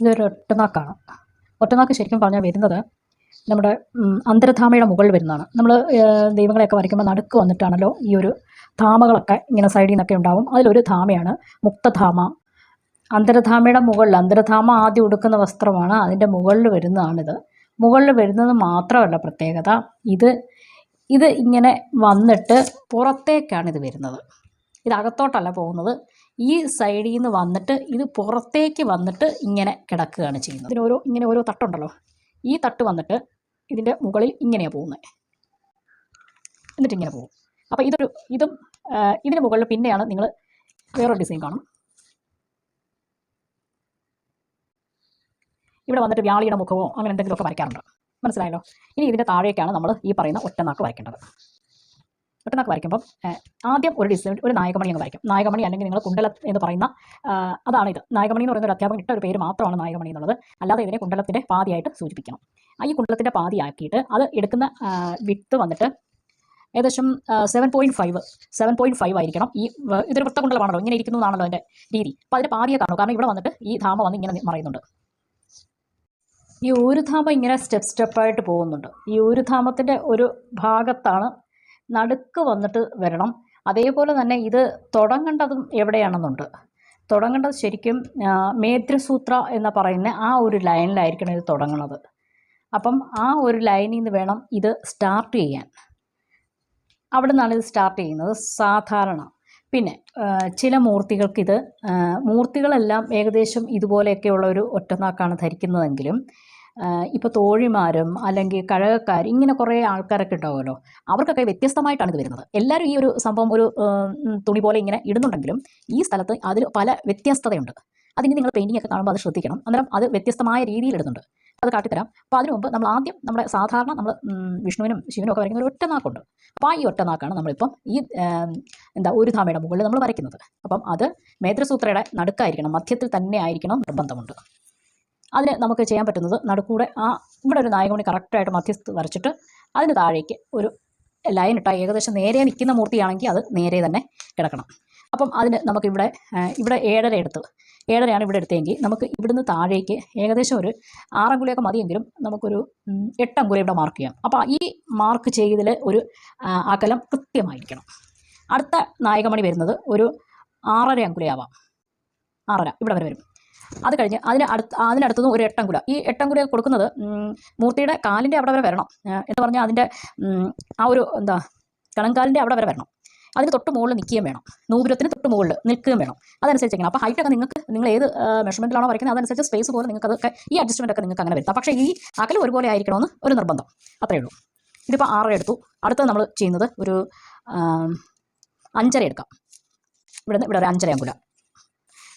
ഇതൊരു ഒറ്റനാക്കാണ്. ഒറ്റനാക്ക് ശരിക്കും പറഞ്ഞാൽ വരുന്നത് നമ്മുടെ അന്തരധാമയുടെ മുകളിൽ വരുന്നതാണ്. നമ്മൾ ദൈവങ്ങളെയൊക്കെ വരയ്ക്കുമ്പോൾ നടുക്ക് വന്നിട്ടാണല്ലോ ഈ ഒരു ധാമകളൊക്കെ ഇങ്ങനെ സൈഡിൽ നിന്നൊക്കെ ഉണ്ടാവും. അതിലൊരു ധാമയാണ് മുക്തധാമ. അന്തരധാമയുടെ മുകളിൽ അന്തരധാമ ആദ്യം ഉടുക്കുന്ന വസ്ത്രമാണ്. അതിന്റെ മുകളിൽ വരുന്നതാണിത്. മുകളിൽ വരുന്നത് മാത്രമല്ല പ്രത്യേകത. ഇത് ഇത് ഇങ്ങനെ വന്നിട്ട് പുറത്തേക്കാണ് ഇത് വരുന്നത്. ഇത് അകത്തോട്ടല്ല പോകുന്നത്. ഈ സൈഡിൽ നിന്ന് വന്നിട്ട് ഇത് പുറത്തേക്ക് വന്നിട്ട് ഇങ്ങനെ കിടക്കുകയാണ് ചെയ്യുന്നത്. ഇതിന് ഓരോ ഇങ്ങനെ ഓരോ തട്ടുണ്ടല്ലോ. ഈ തട്ട് വന്നിട്ട് ഇതിന്റെ മുകളിൽ ഇങ്ങനെയാണ് പോകുന്നത് എന്നിട്ട് ഇങ്ങനെ പോകും. അപ്പോൾ ഇതൊരു ഇതും ഇതിന് മുകളിൽ പിന്നെയാണ് നിങ്ങൾ വേറൊരു ഡിസൈൻ കാണും. ഇവിടെ വന്നിട്ട് വ്യാളിയുടെ മുഖമോ അങ്ങനെ എന്തെങ്കിലുമൊക്കെ വരയ്ക്കാറുണ്ട്. മനസ്സിലായല്ലോ? ഇനി ഇതിന്റെ താഴേക്കാണ് നമ്മൾ ഈ പറയുന്ന ഒറ്റനാക്ക് വരയ്ക്കേണ്ടത്. ഒറ്റനാക്ക് വരയ്ക്കുമ്പം ആദ്യം ഒരു ഡിസൈൻ ഒരു നായകമണി അങ്ങ് വരയ്ക്കും നായകമണി അല്ലെങ്കിൽ നിങ്ങൾ കുണ്ടല എന്ന് പറയുന്ന അതാണ് ഇത്. നായകമണി എന്ന് പറയുന്ന ഒരു അധ്യാപകൻ ഇട്ട ഒരു പേര് മാത്രമാണ് നായകമണി എന്നുള്ളത്. അല്ലാതെ ഇതിനെ കുണ്ടലത്തിന്റെ പാതിയായിട്ട് സൂചിപ്പിക്കണം. ഈ കുണ്ടലത്തിന്റെ പാതിയാക്കിയിട്ട് അത് എടുക്കുന്ന വിത്ത് വന്നിട്ട് ഏകദേശം seven point five seven point five ആയിരിക്കണം. ഈ ഇതൊരു വൃത്തകുണ്ടലമാണല്ലോ ഇങ്ങനെ ഇരിക്കുന്നതാണല്ലോ എന്റെ രീതി. അപ്പോൾ അതിന്റെ പാതിയെ കാണും കാരണം ഇവിടെ വന്നിട്ട് ഈ ധാമ വന്ന് ഇങ്ങനെ മറയുന്നുണ്ട്. ഈ ഒരു ധാമ ഇങ്ങനെ സ്റ്റെപ്പ് സ്റ്റെപ്പായിട്ട് പോകുന്നുണ്ട്. ഈ ഒരു ധാമത്തിന്റെ ഒരു ഭാഗത്താണ് നടുക്ക് വന്നിട്ട് വരണം. അതേപോലെ തന്നെ ഇത് തുടങ്ങേണ്ടതും എവിടെയാണെന്നുണ്ട്. തുടങ്ങേണ്ടത് ശരിക്കും മേദ്രസൂത്ര എന്ന് പറയുന്ന ആ ഒരു ലൈനിലായിരിക്കണം ഇത് തുടങ്ങുന്നത്. അപ്പം ആ ഒരു ലൈനിൽ നിന്ന് വേണം ഇത് സ്റ്റാർട്ട് ചെയ്യാൻ. അവിടെ നിന്നാണ് ഇത് സ്റ്റാർട്ട് ചെയ്യുന്നത് സാധാരണ. പിന്നെ ചില മൂർത്തികൾക്കിത് മൂർത്തികളെല്ലാം ഏകദേശം ഇതുപോലെയൊക്കെയുള്ള ഒരു ഒറ്റനാക്കാണ് ധരിക്കുന്നതെങ്കിലും ഇപ്പോൾ തോഴിമാരും അല്ലെങ്കിൽ കഴകക്കാർ ഇങ്ങനെ കുറേ ആൾക്കാരൊക്കെ ഉണ്ടാവുമല്ലോ അവർക്കൊക്കെ വ്യത്യസ്തമായിട്ടാണ് ഇത് വരുന്നത്. എല്ലാവരും ഈ ഒരു സംഭവം ഒരു തുണി പോലെ ഇങ്ങനെ ഇടുന്നുണ്ടെങ്കിലും ഈ സ്ഥലത്ത് അതിൽ പല വ്യത്യസ്തതയുണ്ട്. അതിന് നിങ്ങൾ പെയിന്റിംഗ് ഒക്കെ കാണുമ്പോൾ അത് ശ്രദ്ധിക്കണം. അന്നേരം അത് വ്യത്യസ്തമായ രീതിയിൽ ഇടുന്നുണ്ട്. അത് കാട്ടിത്തരാം. അപ്പോൾ അതിനു മുമ്പ് നമ്മൾ ആദ്യം നമ്മുടെ സാധാരണ നമ്മൾ വിഷ്ണുവിനും ശിവനും ഒക്കെ വരയ്ക്കുന്ന ഒരു ഒറ്റ നാക്കുണ്ട്. അപ്പോൾ ആ ഈ ഒറ്റ നാക്കാണ് നമ്മളിപ്പം ഈ എന്താ ഒരു ധാമയുടെ മുകളിൽ നമ്മൾ വരയ്ക്കുന്നത്. അപ്പം അത് മേത്രസൂത്രയുടെ നടുക്കായിരിക്കണം. മധ്യത്തിൽ തന്നെ ആയിരിക്കണം നിർബന്ധമുണ്ട്. അതിന് നമുക്ക് ചെയ്യാൻ പറ്റുന്നത് നടുക്കൂടെ ആ ഇവിടെ ഒരു നായകമണി കറക്റ്റായിട്ട് മധ്യസ്ഥ വരച്ചിട്ട് അതിന് താഴേക്ക് ഒരു ലൈൻ ഇട്ടാൽ ഏകദേശം നേരെ നിൽക്കുന്ന മൂർത്തിയാണെങ്കിൽ അത് നേരെ തന്നെ കിടക്കണം. അപ്പം അതിന് നമുക്കിവിടെ ഇവിടെ ഏഴര എടുത്ത് ഏഴരയാണ് ഇവിടെ എടുത്തതെങ്കിൽ നമുക്ക് ഇവിടുന്ന് താഴേക്ക് ഏകദേശം ഒരു ആറങ്കുലയൊക്കെ മതിയെങ്കിലും നമുക്കൊരു എട്ടങ്കുല ഇവിടെ മാർക്ക് ചെയ്യാം. അപ്പോൾ ഈ മാർക്ക് ചെയ്തതിൽ ഒരു അകലം കൃത്യമായിരിക്കണം. അടുത്ത നായകമണി വരുന്നത് ഒരു ആറര അങ്കുലയാവാം ആറര ഇവിടെ വരെ വരും. അത് കഴിഞ്ഞ് അതിന് അടുത്ത് അതിനടുത്തുനിന്ന് ഒരു എട്ടങ്കുല ഈ എട്ടങ്കുല കൊടുക്കുന്നത് മൂർത്തിയുടെ കാലിന്റെ അവിടെ വരെ വരണം. എന്ന് പറഞ്ഞാൽ അതിന്റെ ആ ഒരു എന്താ കണങ്കാലിന്റെ അവിടെ വരെ വരണം. അതിന് തൊട്ട് മുകളിൽ നിൽക്കുകയും വേണം. നൂപുരത്തിന് തൊട്ട് മുകളിൽ നിൽക്കുകയും വേണം. അതനുസരിച്ച് ചെയ്യണം അപ്പോൾ ഹൈറ്റൊക്കെ നിങ്ങൾക്ക് നിങ്ങൾ ഏത് മെഷർമെന്റിലാണോ വരയ്ക്കുന്നത് അതനുസരിച്ച് സ്പേസ് പോലെ നിങ്ങൾക്ക് അതൊക്കെ ഈ അഡ്ജസ്റ്റ്മെന്റ് ഒക്കെ നിങ്ങൾക്ക് അങ്ങനെ വരുത്താം പക്ഷേ ഈ അകലം ഒരുപോലെ ആയിരിക്കണമെന്ന് ഒരു നിർബന്ധം. അത്രയേ ഉള്ളൂ. ഇതിപ്പോൾ ആറര എടുത്തു. അടുത്തത് നമ്മൾ ചെയ്യുന്നത് ഒരു അഞ്ചര എടുക്കാം. ഇവിടെ നിന്ന് ഇവിടെ ഒരു അഞ്ചര അങ്കുല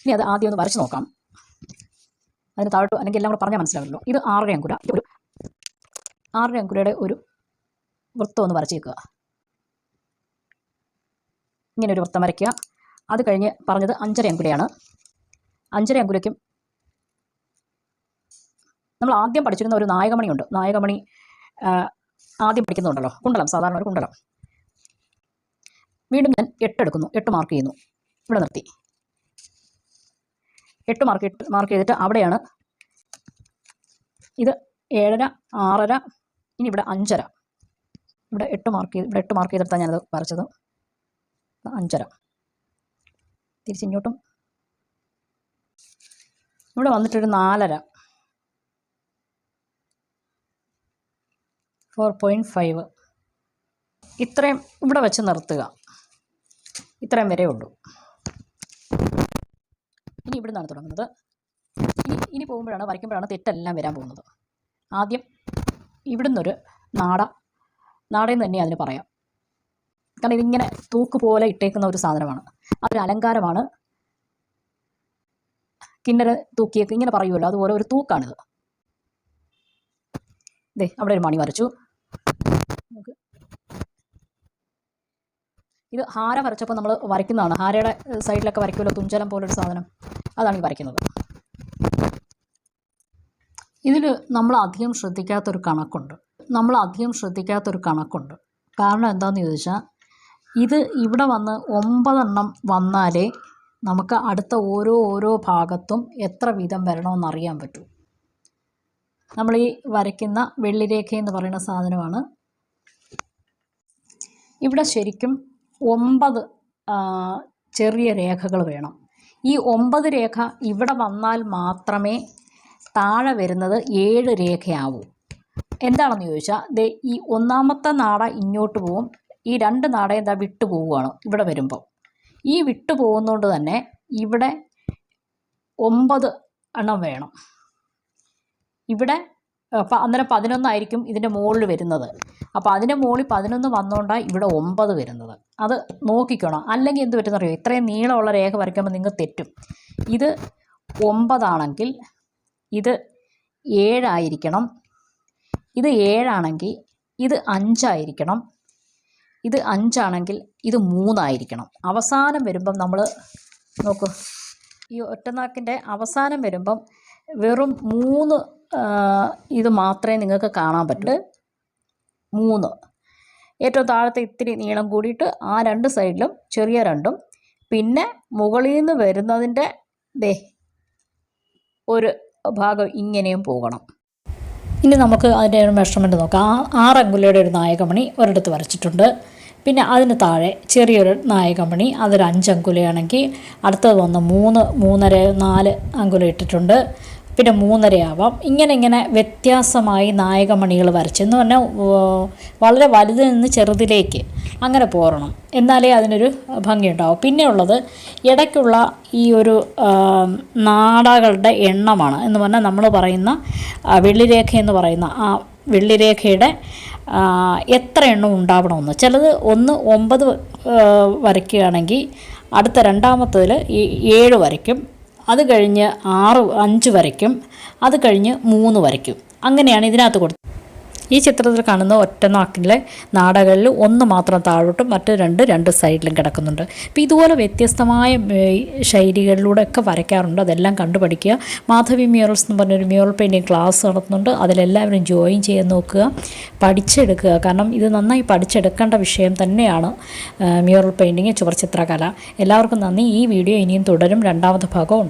ഇനി അത് ആദ്യം ഒന്ന് വരച്ച് നോക്കാം. അതിന് താഴോട്ട് അല്ലെങ്കിൽ എല്ലാം കൂടെ പറഞ്ഞാൽ മനസ്സിലാവുമല്ലോ ഇത് ആറര അങ്കുര. ഒരു ആറര അങ്കുരയുടെ ഒരു വൃത്തം ഒന്ന് വരച്ചേക്കുക. ഇങ്ങനെ ഒരു വൃത്തം വരയ്ക്കുക. അത് കഴിഞ്ഞ് പറഞ്ഞത് അഞ്ചര അങ്കുരയാണ്. അഞ്ചര അങ്കുരയ്ക്കും നമ്മൾ ആദ്യം പഠിച്ചിരുന്ന ഒരു നായകമണിയുണ്ട്. നായകമണി ആദ്യം പഠിക്കുന്നുണ്ടല്ലോ കുണ്ടലം സാധാരണ ഒരു കുണ്ടലം. വീണ്ടും ഞാൻ എട്ടെടുക്കുന്നു എട്ട് മാർക്ക് ചെയ്യുന്നു. ഇവിടെ നിർത്തി. എട്ട് മാർക്ക് മാർക്ക് ചെയ്തിട്ട് അവിടെയാണ്. ഇത് ഏഴര ആറര ഇനി ഇവിടെ അഞ്ചര. ഇവിടെ എട്ട് മാർക്ക് ചെയ്ത് ഇവിടെ എട്ട് മാർക്ക് ചെയ്തെടുത്താണ് ഞാനത് വരച്ചത്. അഞ്ചര. തിരിച്ചിങ്ങോട്ടും ഇവിടെ വന്നിട്ടൊരു നാലര. ഫോർ പോയിന്റ് ഫൈവ് ഇത്രയും ഇവിടെ വെച്ച് നിർത്തുക. ഇത്രയും വരെ ഉള്ളൂ. ഇനി ഇവിടെ നിന്നാണ് തുടങ്ങുന്നത്. ഇനി ഇനി പോകുമ്പോഴാണ് വരയ്ക്കുമ്പോഴാണ് തെറ്റെല്ലാം വരാൻ പോകുന്നത്. ആദ്യം ഇവിടുന്നൊരു നാട നാടയെന്ന് തന്നെ അതിന് പറയാം. കാരണം ഇതിങ്ങനെ തൂക്ക് പോലെ ഇട്ടേക്കുന്ന ഒരു സാധനമാണ്. അതൊരു അലങ്കാരമാണ്. കിന്നര തൂക്കിയൊക്കെ ഇങ്ങനെ പറയുമല്ലോ അതുപോലെ ഒരു തൂക്കാണിത്. ദേ അവിടെ ഒരു മണി വരച്ചു. ഇത് ഹാര വരച്ചപ്പോൾ നമ്മൾ വരയ്ക്കുന്നതാണ്. ഹാരയുടെ സൈഡിലൊക്കെ വരയ്ക്കുമല്ലോ തുഞ്ചലം പോലൊരു സാധനം. അതാണ് ഈ വരയ്ക്കുന്നത്. ഇതിൽ നമ്മൾ അധികം ശ്രദ്ധിക്കാത്തൊരു കണക്കുണ്ട്. നമ്മൾ അധികം ശ്രദ്ധിക്കാത്തൊരു കണക്കുണ്ട്. കാരണം എന്താണെന്ന് ചോദിച്ചാൽ ഇത് ഇവിടെ വന്ന് ഒമ്പതെണ്ണം വന്നാലേ നമുക്ക് അടുത്ത ഓരോ ഓരോ ഭാഗത്തും എത്ര വീതം വരണമെന്ന് അറിയാൻ പറ്റും. നമ്മൾ ഈ വരയ്ക്കുന്ന വെള്ളിരേഖ എന്ന് പറയുന്ന സാധനമാണ്. ഇവിടെ ശരിക്കും ഒമ്പത് ചെറിയ രേഖകൾ വേണം. ഈ ഒമ്പത് രേഖ ഇവിടെ വന്നാൽ മാത്രമേ താഴെ വരുന്നത് ഏഴ് രേഖയാവൂ. എന്താണെന്ന് ചോദിച്ചാൽ ദേ ഈ ഒന്നാമത്തെ നാട ഇങ്ങോട്ട് പോവും ഈ രണ്ട് നാട എന്താ വിട്ടു പോവുകയാണ് ഇവിടെ വരുമ്പോൾ ഈ വിട്ടു പോകുന്നതുകൊണ്ട് തന്നെ ഇവിടെ ഒമ്പത് എണ്ണം വേണം. ഇവിടെ അന്നേരം പതിനൊന്നായിരിക്കും ഇതിന്റെ മുകളിൽ വരുന്നത്. അപ്പോൾ അതിന്റെ മുകളിൽ പതിനൊന്ന് വന്നുകൊണ്ടാണ് ഇവിടെ ഒമ്പത് വരുന്നത്. അത് നോക്കിക്കണം. അല്ലെങ്കിൽ എന്ത് പറ്റുന്നറിയോ? ഇത്രയും നീളമുള്ള രേഖ വരയ്ക്കുമ്പോൾ നിങ്ങൾ തെറ്റും. ഇത് ഒമ്പതാണെങ്കിൽ ഇത് ഏഴായിരിക്കണം. ഇത് ഏഴാണെങ്കിൽ ഇത് അഞ്ചായിരിക്കണം. ഇത് അഞ്ചാണെങ്കിൽ ഇത് മൂന്നായിരിക്കണം. അവസാനം വരുമ്പം നമ്മൾ നോക്കൂ. ഈ ഒറ്റനാക്കിന്റെ അവസാനം വരുമ്പം വെറും മൂന്ന് ഇത് മാത്രമേ നിങ്ങൾക്ക് കാണാൻ പറ്റൂ. മൂന്ന്. ഏറ്റവും താഴത്തെ ഇത്തിരി നീളം കൂടിയിട്ട് ആ രണ്ട് സൈഡിലും ചെറിയ രണ്ടും. പിന്നെ മുകളിൽ നിന്ന് വരുന്നതിന്റെ ദേ ഒരു ഭാഗം ഇങ്ങനെയും പോകണം. ഇനി നമുക്ക് അതിന്റെ ഒരു മെഷർമെന്റ് നോക്കാം. ആ ആറ് ഒരു നായകമണി ഒരിടത്ത് വരച്ചിട്ടുണ്ട്. പിന്നെ അതിന് താഴെ ചെറിയൊരു നായകമണി അതൊരു അഞ്ച് അങ്കുലയാണെങ്കിൽ അടുത്തത് വന്ന് മൂന്ന് മൂന്നര നാല് അങ്കുല ഇട്ടിട്ടുണ്ട്. പിന്നെ മൂന്നരയാവാം. ഇങ്ങനെ ഇങ്ങനെ വ്യത്യാസമായി നായകമണികൾ വരച്ചെന്ന് പറഞ്ഞാൽ വളരെ വലുതിൽ നിന്ന് ചെറുതിലേക്ക് അങ്ങനെ പോരണം. എന്നാലേ അതിനൊരു ഭംഗിയുണ്ടാവും. പിന്നെ ഉള്ളത് ഇടയ്ക്കുള്ള ഈ ഒരു നാടകളുടെ എണ്ണമാണ്. എന്ന് പറഞ്ഞാൽ നമ്മൾ പറയുന്ന വെള്ളിരേഖ എന്ന് പറയുന്ന ആ വെള്ളിരേഖയുടെ എത്ര എണ്ണം ഉണ്ടാവണമെന്ന്. ചിലത് ഒന്ന് ഒമ്പത് വരയ്ക്കുകയാണെങ്കിൽ അടുത്ത രണ്ടാമത്തതിൽ ഏഴ് വരയ്ക്കും. അത് കഴിഞ്ഞ് ആറ് അഞ്ച് വരയ്ക്കും. അത് കഴിഞ്ഞ് മൂന്ന് വരയ്ക്കും. അങ്ങനെയാണ് ഇതിനകത്ത് കൊടുത്തത് ഈ ചിത്രത്തിൽ കാണുന്ന ഒറ്റനാക്കിലെ നാടകളിൽ ഒന്ന് മാത്രം താഴോട്ടും മറ്റ് രണ്ട് രണ്ട് സൈഡിലും കിടക്കുന്നുണ്ട്. അപ്പോൾ ഇതുപോലെ വ്യത്യസ്തമായ ശൈലികളിലൂടെ ഒക്കെ വരയ്ക്കാറുണ്ട്. അതെല്ലാം കണ്ടുപഠിക്കുക. മാധവി മ്യൂറൽസ് എന്ന് പറഞ്ഞൊരു മ്യൂറൽ പെയിന്റിങ് ക്ലാസ് നടത്തുന്നുണ്ട്. അതിലെല്ലാവരും ജോയിൻ ചെയ്യാൻ നോക്കുക. പഠിച്ചെടുക്കുക. കാരണം ഇത് നന്നായി പഠിച്ചെടുക്കേണ്ട വിഷയം തന്നെയാണ് മ്യൂറൽ പെയിന്റിങ് ചുവർച്ചിത്രകല എല്ലാവർക്കും നന്ദി. ഈ വീഡിയോ ഇനിയും തുടരും. രണ്ടാമത്തെ ഭാഗം ഉണ്ട്